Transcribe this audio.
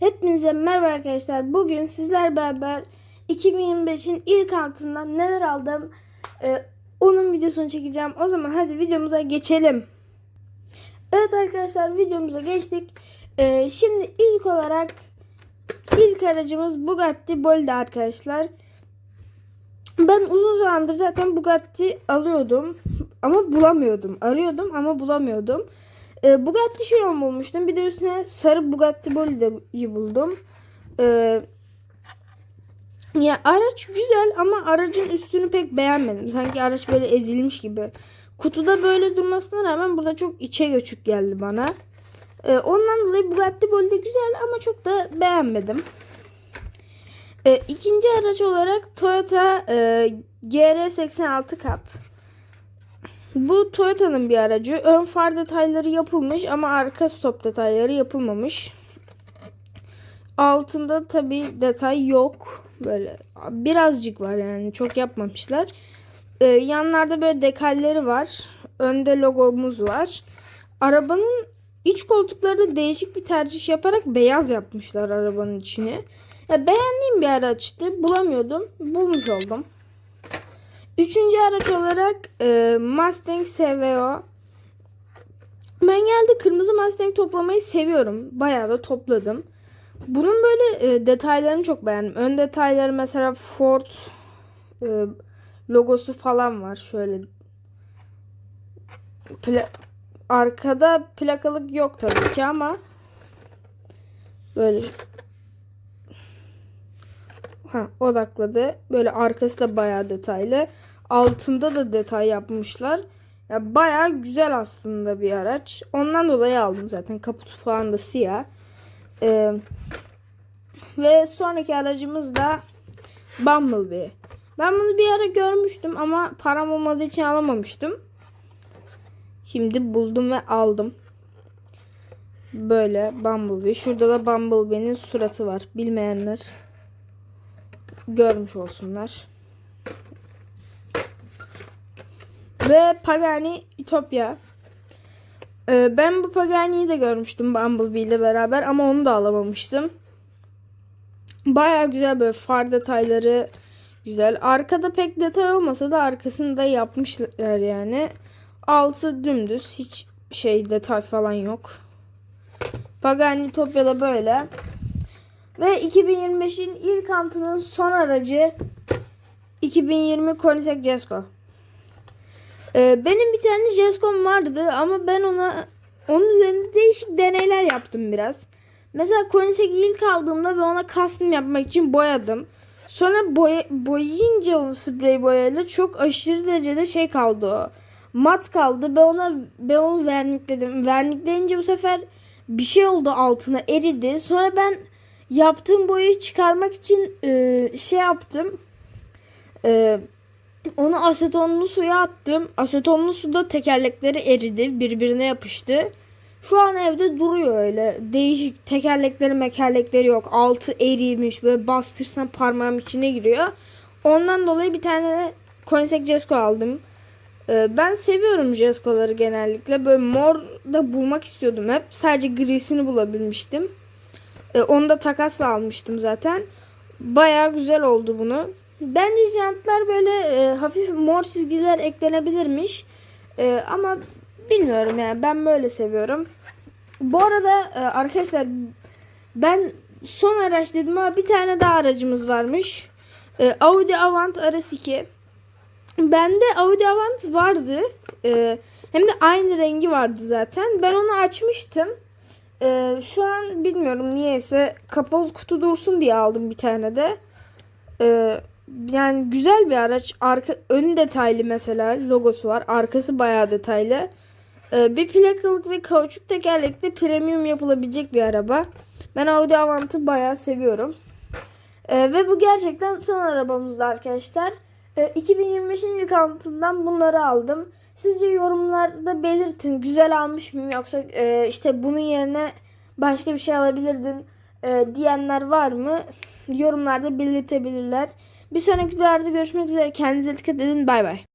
Hepinize merhaba arkadaşlar. Bugün sizler beraber 2025'in ilk altından neler aldım e, onun videosunu çekeceğim. O zaman hadi videomuza geçelim. Evet arkadaşlar videomuza geçtik. E, şimdi ilk olarak ilk aracımız Bugatti Bolide arkadaşlar. Ben uzun zamandır zaten Bugatti alıyordum ama bulamıyordum. Arıyordum ama bulamıyordum. E, Bugatti Chiron bulmuştum. Bir de üstüne sarı Bugatti Bolide'yi buldum. E, ya araç güzel ama aracın üstünü pek beğenmedim. Sanki araç böyle ezilmiş gibi. Kutuda böyle durmasına rağmen burada çok içe göçük geldi bana. E, ondan dolayı Bugatti Bolide güzel ama çok da beğenmedim. E, ikinci araç olarak Toyota e, GR86 Cup. Bu Toyota'nın bir aracı. Ön far detayları yapılmış ama arka stop detayları yapılmamış. Altında tabi detay yok. Böyle birazcık var yani çok yapmamışlar. Ee, yanlarda böyle dekalleri var. Önde logomuz var. Arabanın iç koltukları da değişik bir tercih yaparak beyaz yapmışlar arabanın içini. Ya beğendiğim bir araçtı. Bulamıyordum. Bulmuş oldum. Üçüncü araç olarak e, Mustang SVO. Ben geldi kırmızı Mustang toplamayı seviyorum. Bayağı da topladım. Bunun böyle e, detaylarını çok beğendim. Ön detayları mesela Ford e, logosu falan var. Şöyle Pla arkada plakalık yok tabii ki ama böyle ha odakladı. Böyle arkası da bayağı detaylı. Altında da detay yapmışlar. Ya bayağı güzel aslında bir araç. Ondan dolayı aldım zaten. Kaputu falan da siyah. Ee, ve sonraki aracımız da Bumblebee. Ben bunu bir ara görmüştüm ama param olmadığı için alamamıştım. Şimdi buldum ve aldım. Böyle Bumblebee. Şurada da Bumblebee'nin suratı var. Bilmeyenler görmüş olsunlar. Ve Pagani Utopia. Ee, ben bu Pagani'yi de görmüştüm Bumblebee ile beraber ama onu da alamamıştım. Baya güzel böyle far detayları güzel. Arkada pek detay olmasa da arkasını da yapmışlar yani. Altı dümdüz hiç şey detay falan yok. Pagani Utopia'da böyle. Ve 2025'in ilk antının son aracı 2020 Koenigsegg Jesko. Ee, benim bir tane Jesco'm vardı ama ben ona onun üzerinde değişik deneyler yaptım biraz. Mesela Koenigsegg'i ilk aldığımda ben ona custom yapmak için boyadım. Sonra boya, boyayınca onu sprey boyayla çok aşırı derecede şey kaldı o. Mat kaldı. Ben ona ben onu vernikledim. Vernikleyince bu sefer bir şey oldu altına eridi. Sonra ben yaptığım boyayı çıkarmak için e, şey yaptım. E, onu asetonlu suya attım. Asetonlu suda tekerlekleri eridi. Birbirine yapıştı. Şu an evde duruyor öyle. Değişik tekerlekleri mekerlekleri yok. Altı erimiş. Böyle bastırsan parmağım içine giriyor. Ondan dolayı bir tane Koenigsegg Jesko aldım. Ee, ben seviyorum Jesko'ları genellikle. Böyle mor da bulmak istiyordum hep. Sadece grisini bulabilmiştim. Ee, onu da takasla almıştım zaten. Baya güzel oldu bunu. Bence jantlar böyle e, hafif mor çizgiler eklenebilirmiş. E, ama bilmiyorum yani ben böyle seviyorum. Bu arada e, arkadaşlar ben son araç dedim ama bir tane daha aracımız varmış. E, Audi Avant RS2. Bende Audi Avant vardı. E, hem de aynı rengi vardı zaten. Ben onu açmıştım. E, şu an bilmiyorum niyeyse kapalı kutu dursun diye aldım bir tane de. E, yani güzel bir araç. Arka ön detaylı mesela logosu var. Arkası bayağı detaylı. Ee, bir plakalık ve kauçuk tekerlekli premium yapılabilecek bir araba. Ben Audi Avant'ı bayağı seviyorum. Ee, ve bu gerçekten son arabamızdı arkadaşlar. Ee, 2025'in ilk altından bunları aldım. Sizce yorumlarda belirtin. Güzel almış mıyım yoksa e, işte bunun yerine başka bir şey alabilirdin e, diyenler var mı? Yorumlarda belirtebilirler. Bir sonraki videolarda görüşmek üzere. Kendinize dikkat edin. Bay bay.